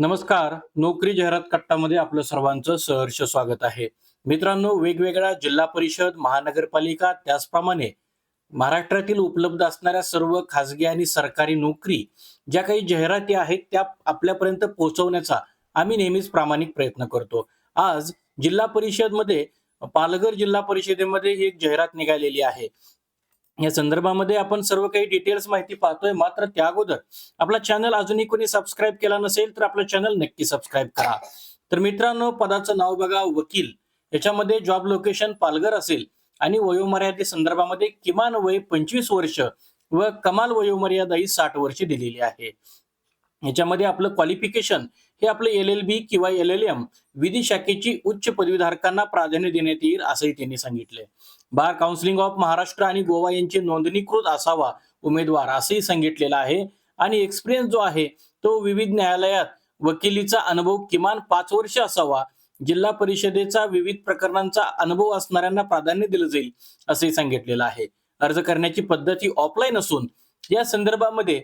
नमस्कार. नोकरी जाहिरात कट्टामध्ये आपलं सर्वांचं सहर्ष स्वागत आहे. मित्रांनो वेगवेगळ्या जिल्हा परिषद महानगरपालिका त्याचप्रमाणे महाराष्ट्रातील उपलब्ध असणाऱ्या सर्व खासगी आणि सरकारी नोकरी ज्या काही जाहिराती आहेत त्या आपल्यापर्यंत पोहोचवण्याचा आम्ही नेहमीच प्रामाणिक प्रयत्न करतो. आज जिल्हा परिषदमध्ये पालघर जिल्हा परिषदेमध्ये ही एक जाहिरात निघालेली आहे. या संदर्भामध्ये आपण सर्व काही डिटेल्स माहिती पाहतोय. मात्र त्या अगोदर आपला चॅनल अजूनही कोणी सबस्क्राईब केला नसेल तर आपलं चॅनल नक्की सबस्क्राईब करा. तर मित्रांनो पदाचं नाव बघा वकील. याच्यामध्ये जॉब लोकेशन पालघर असेल आणि वयोमर्यादे संदर्भामध्ये किमान वय पंचवीस वर्ष व कमाल वयोमर्यादा ही साठ वर्ष दिलेली आहे. याच्यामध्ये आपलं क्वालिफिकेशन हे आपलं एल एल बी किंवा एल एल एम विधी शाखेची उच्च पदवीधारकांना प्राधान्य देण्यात येईल असंही त्यांनी सांगितले बार काउन्सिलिंग ऑफ महाराष्ट्र आणि गोवा यांचे नोंदणीकृत असावा उमेदवार असंही सांगितलेलं आहे. आणि एक्सपिरियन्स जो आहे तो विविध न्यायालयात वकिलीचा अनुभव किमान पाच वर्ष असावा. जिल्हा परिषदेचा विविध प्रकरणांचा अनुभव असणाऱ्यांना प्राधान्य दिलं जाईल असंही सांगितलेलं आहे. अर्ज करण्याची पद्धत ही ऑफलाईन असून या संदर्भामध्ये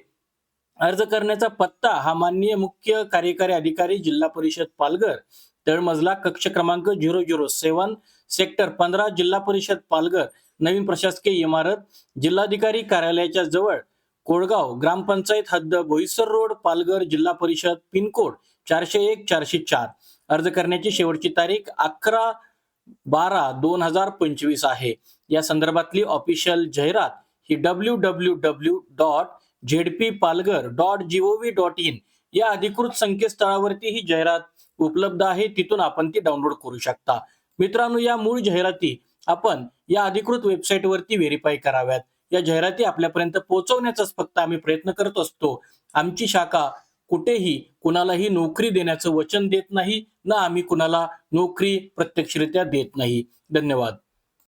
अर्ज करण्याचा पत्ता हा माननीय मुख्य कार्यकारी अधिकारी जिल्हा परिषद पालघर तळमजला कक्ष क्रमांक झिरो झिरो सेवन सेक्टर पंधरा जिल्हा परिषद पालघर नवीन प्रशासकीय इमारत जिल्हाधिकारी कार्यालयाच्या जवळ कोळगाव ग्रामपंचायत हद्द बोईसर रोड पालघर जिल्हा परिषद पिनकोड चारशे एक चारशे चार. अर्ज करण्याची शेवटची तारीख अकरा बारा दोन हजार पंचवीस आहे. या संदर्भातली ऑफिशियल जाहिरात ही W W W dot ZP Palghar dot GOV dot in या अधिकृत संकेतस्थळावरती ही जाहिरात उपलब्ध आहे. तिथून आपण ती डाउनलोड करू शकता. मित्रांनो या मूळ जाहिराती आपण या अधिकृत वेबसाईटवरती व्हेरीफाय कराव्यात. या जाहिराती आपल्यापर्यंत पोहोचवण्याचाच फक्त आम्ही प्रयत्न करत असतो. आमची शाखा कुठेही कुणालाही नोकरी देण्याचं वचन देत नाही. ना आम्ही कुणाला नोकरी प्रत्यक्षरित्या देत नाही. धन्यवाद.